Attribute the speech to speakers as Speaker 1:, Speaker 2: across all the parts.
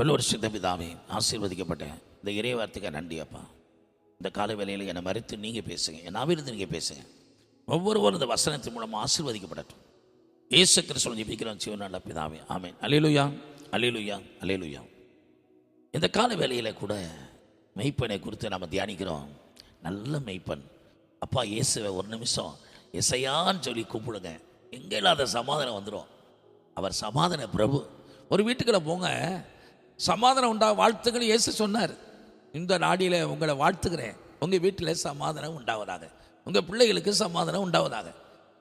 Speaker 1: பல வருஷத்த பிதாவே ஆசீர்வதிக்கப்பட்டேன். இந்த இறை வார்த்தைக்கு நன்றி அப்பா. இந்த கால வேலையில் என்னை மறைத்து நீங்கள் பேசுங்க. என் அவிருந்து நீங்கள் பேசுங்க. ஒவ்வொருவரும் இந்த வசனத்தின் மூலமாக ஆசீர்வதிக்கப்படட்டும். ஏசு கிறிஸ்துவன் ஜெபிக்கிறோம். சிவனால பிதாவே ஆமேன். அலையலுயா அலையலுயா அலையலுயா இந்த கால வேலையில் கூட மெய்ப்பனை குறித்து நம்ம தியானிக்கிறோம். நல்ல மெய்ப்பன் அப்பா இயேசுவை ஒரு நிமிஷம் இசையான்னு சொல்லி கூப்பிடுங்க. எங்கே இல்லாத சமாதானம் வந்துடும் அவர் சமாதான பிரபு. ஒரு வீட்டுக்குள்ளே போங்க. சமாதானம் உண்டா வாழ்த்துக்கள் இயேசு சொன்னார். இந்த நாடியில் உங்களை வாழ்த்துக்கிறேன் உங்கள் வீட்டில் சமாதானம் உண்டாவதாக. உங்கள் பிள்ளைகளுக்கு சமாதானம் உண்டாவதாக.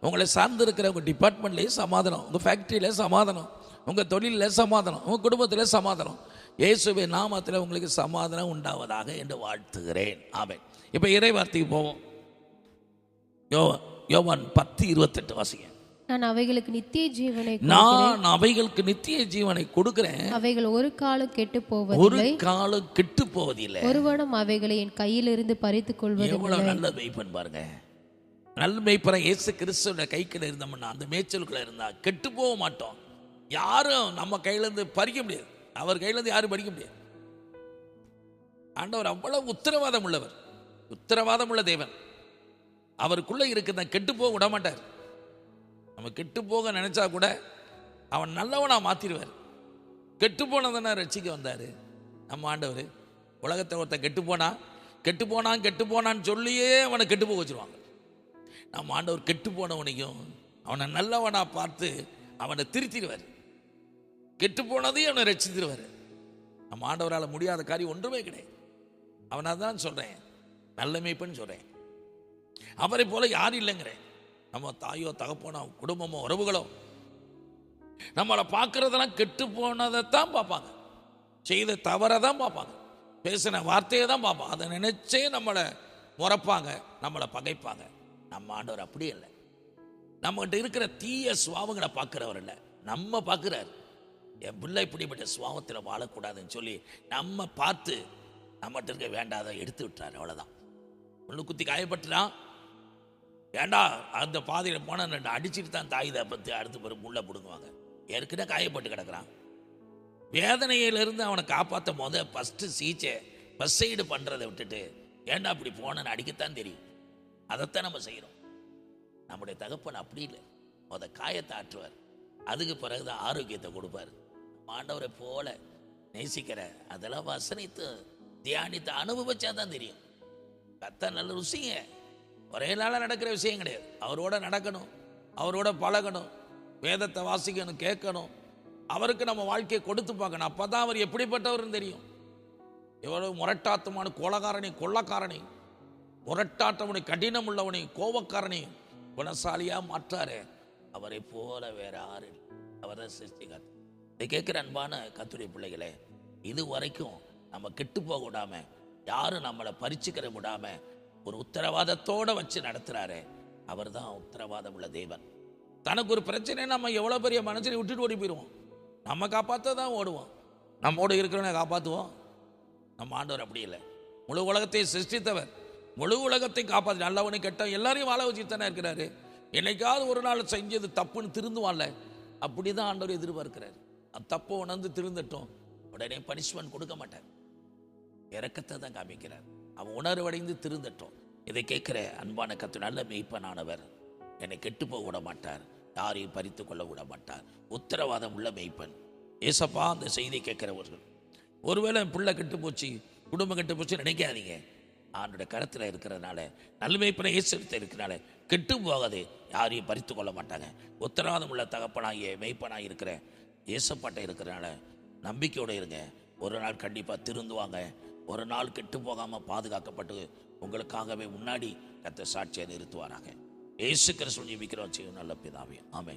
Speaker 1: உங்களை சார்ந்து இருக்கிற உங்கள் டிபார்ட்மெண்ட்லேயும் சமாதானம் உங்கள் ஃபேக்ட்ரியில் சமாதானம் உங்கள் தொழிலில் சமாதானம் உங்கள் குடும்பத்தில் சமாதானம். இயேசுவை நாமத்தில் உங்களுக்கு சமாதானம் உண்டாவதாக என்று வாழ்த்துகிறேன். ஆமென். இப்போ இறை வார்த்தைக்கு போவோம். யோ யோவான் பத்து இருபத்தெட்டு வாசிங்க.
Speaker 2: நான் அவைகளுக்கு நித்திய ஜீவனை
Speaker 1: நான் அவைகளுக்கு நித்திய ஜீவனை கொடுக்கிறேன்.
Speaker 2: அவைகள் ஒரு காலம் கெட்டு
Speaker 1: ஒரு
Speaker 2: போவதில்லை
Speaker 1: காலம் கெட்டு போவதில்லை.
Speaker 2: ஒருவனும் அவைகளை என் கையிலிருந்து பறித்துக் கொள்வது
Speaker 1: எவ்வளவு நல்ல மெய்ப்பன் பாருங்க. நல்ல மெய்ப்பனை இயேசு கிறிஸ்துவோட கைக்குள்ள இருந்தோம்னா அந்த மேய்ச்சலுக்குள்ள இருந்தா கெட்டு போக மாட்டோம். யாரும் நம்ம கையில இருந்து பறிக்க முடியாது. அவர் கையில இருந்து யாரும் பறிக்க முடியாது. ஆண்டவர் அவ்வளவு உத்தரவாதம் உள்ளவர். உத்தரவாதம் உள்ள தேவன். அவருக்குள்ள இருக்கிற கெட்டு போக விட மாட்டார். நம்ம கெட்டு போக நினைச்சா கூட அவன் நல்லவனாக மாத்திடுவார் கெட்டு போனதுன்னா ரட்சிக்க வந்தார். நம்ம ஆண்டவர் உலகத்தை ஒருத்தன் கெட்டு போனா கெட்டு போனான் கெட்டு போனான்னு சொல்லியே அவனை கெட்டு போக வச்சுருவாங்க. நம்ம ஆண்டவர் கெட்டு போனவனையும் அவனை நல்லவனாக பார்த்து அவனை திருத்திடுவார். கெட்டு போனதையும் அவனை ரட்சித்திருவார். நம்ம ஆண்டவரால் முடியாத காரியம் ஒன்றுமே கிடையாது. அவனை தான் சொல்கிறேன் நல்ல மேய்ப்பன்னு சொல்கிறேன் அவரை போல யாரும் இல்லைங்கிறேன். நம்ம தாயோ தகப்பனோ குடும்பமோ உறவுகளோ நம்மளை பார்க்குறதெல்லாம் கெட்டு போனதைத்தான் பார்ப்பாங்க. செய்த தவறை தான் பார்ப்பாங்க. பேசின வார்த்தையை தான் பார்ப்பாங்க. அதை நினைச்சே நம்மளை முறப்பாங்க நம்மளை பகைப்பாங்க. நம்ம ஆண்டவர் அப்படி இல்லை நம்மகிட்ட இருக்கிற தீய சுவாவங்களை பார்க்குறவர் இல்லை நம்ம பார்க்குறாரு. என் பிள்ளை இப்படிப்பட்ட சுவாவத்தில் வாழக்கூடாதுன்னு சொல்லி நம்ம பார்த்து நம்மகிட்ட இருக்க வேண்டாத எடுத்து விட்டார் அவ்வளோதான் ஒன்று குத்தி காயப்பட்டுறான் ஏண்டா அந்த பாதையில் போனால் ரெண்டு அடிச்சுட்டு தான் தாயுதை பற்றி அடுத்து பிறகு உள்ளே பிடுங்குவாங்க. ஏற்கனவே காயப்பட்டு கிடக்குறான். வேதனையிலிருந்து அவனை காப்பாற்ற போத ஃபஸ்ட்டு சீச்சை ஃபஸ்ட் சைடு பண்ணுறதை விட்டுட்டு ஏண்டா அப்படி போனேன்னு அடிக்கத்தான் தெரியும். அதைத்தான் நம்ம செய்கிறோம் நம்முடைய தகப்பன் அப்படி இல்லை. முத காயத்தை ஆற்றுவார். அதுக்கு பிறகுதான் ஆரோக்கியத்தை கொடுப்பார். ஆண்டவரை போல நேசிக்கிற அதெல்லாம் வசனித்து தியானித்து அனுபவிச்சா தான் தெரியும். கத்த நல்ல ருசிங்க. ஒரே நாளாக நடக்கிற விஷயம் கிடையாது. அவரோட நடக்கணும் அவரோட பழகணும் வேதத்தை வாசிக்கணும் கேட்கணும். அவருக்கு நம்ம வாழ்க்கையை கொடுத்து பார்க்கணும். அப்போ தான் அவர் எப்படிப்பட்டவர்னு தெரியும். எவ்வளவு முரட்டாத்தமான கொலகாரனை கொள்ளக்காரனை முரட்டாட்டவனை கடினம் உள்ளவனை கோபக்காரனை குணசாலியாக மாற்றாரு. அவரை போல வேற ஆறு அவரை சிருஷ்டிகார். இதை கேட்குற அன்பான கத்துடைய பிள்ளைகளே இது வரைக்கும் நம்ம கெட்டு போக விடாம யாரும் நம்மளை பறிச்சுக்கிற விடாமல் ஒரு உத்தரவாதத்தோட வச்சு நடத்துகிறாரு அவர் தான் உத்தரவாதம் உள்ள தேவன். தனக்கு ஒரு பிரச்சனை நம்ம எவ்வளோ பெரிய மனுஷனை விட்டுட்டு ஓடி போயிடுவோம் நம்ம காப்பாற்ற தான் ஓடுவோம் நம்மோடு இருக்கிறவனை காப்பாற்றுவோம் நம்ம ஆண்டவர் அப்படி இல்லை. முழு உலகத்தை சிருஷ்டித்தவர். முழு உலகத்தை காப்பாற்று நல்லவனு கெட்டவன் எல்லாரையும் வாழ வச்சுட்டு தானே இருக்கிறாரு. என்னைக்காவது ஒரு நாள் செஞ்சது தப்புன்னு திருந்துவான்ல. அப்படி தான் ஆண்டவர் எதிர்பார்க்கிறார். அந்த தப்பை உணர்ந்து திருந்தட்டும். உடனே பனிஷ்மெண்ட் கொடுக்க மாட்டார். இறக்கத்தை தான் காமிக்கிறார். அவன் உணர்வடைந்து திருந்தட்டும். இதை கேட்குற அன்பான கத்து நல்ல மெய்ப்பனானவர் என்னை கெட்டு போக விட மாட்டார் யாரையும் பறித்து கொள்ள விட மாட்டார். உத்தரவாதம் உள்ள மெய்ப்பன். ஏசப்பா அந்த செய்தி கேட்குறவர்கள் ஒருவேளை பிள்ளை கெட்டு போச்சு குடும்பம் கெட்டு போச்சு நினைக்காதீங்க. ஆண்டோட கருத்தில் இருக்கிறதுனால நல்மைப்பனை ஏசெடுத்து இருக்கிறனால கெட்டு போகாது யாரையும் பறித்து கொள்ள மாட்டாங்க. உத்தரவாதம் உள்ள தகப்பனாகிய மெய்ப்பனாக இருக்கிற ஏசப்பாட்டை இருக்கிறனால நம்பிக்கையோடு இருங்க. ஒரு நாள் கண்டிப்பாக திருந்துவாங்க. ஒரு நாள் கெட்டு போகாமல் பாதுகாக்கப்பட்டு உங்களுக்காகவே முன்னாடி கத்த சாட்சியை நிறுத்துவாராங்க ஏசு கிறிஸ்துவ ஜீவிக்கிறோம் செய்யும் நல்ல பிதாவே. ஆமே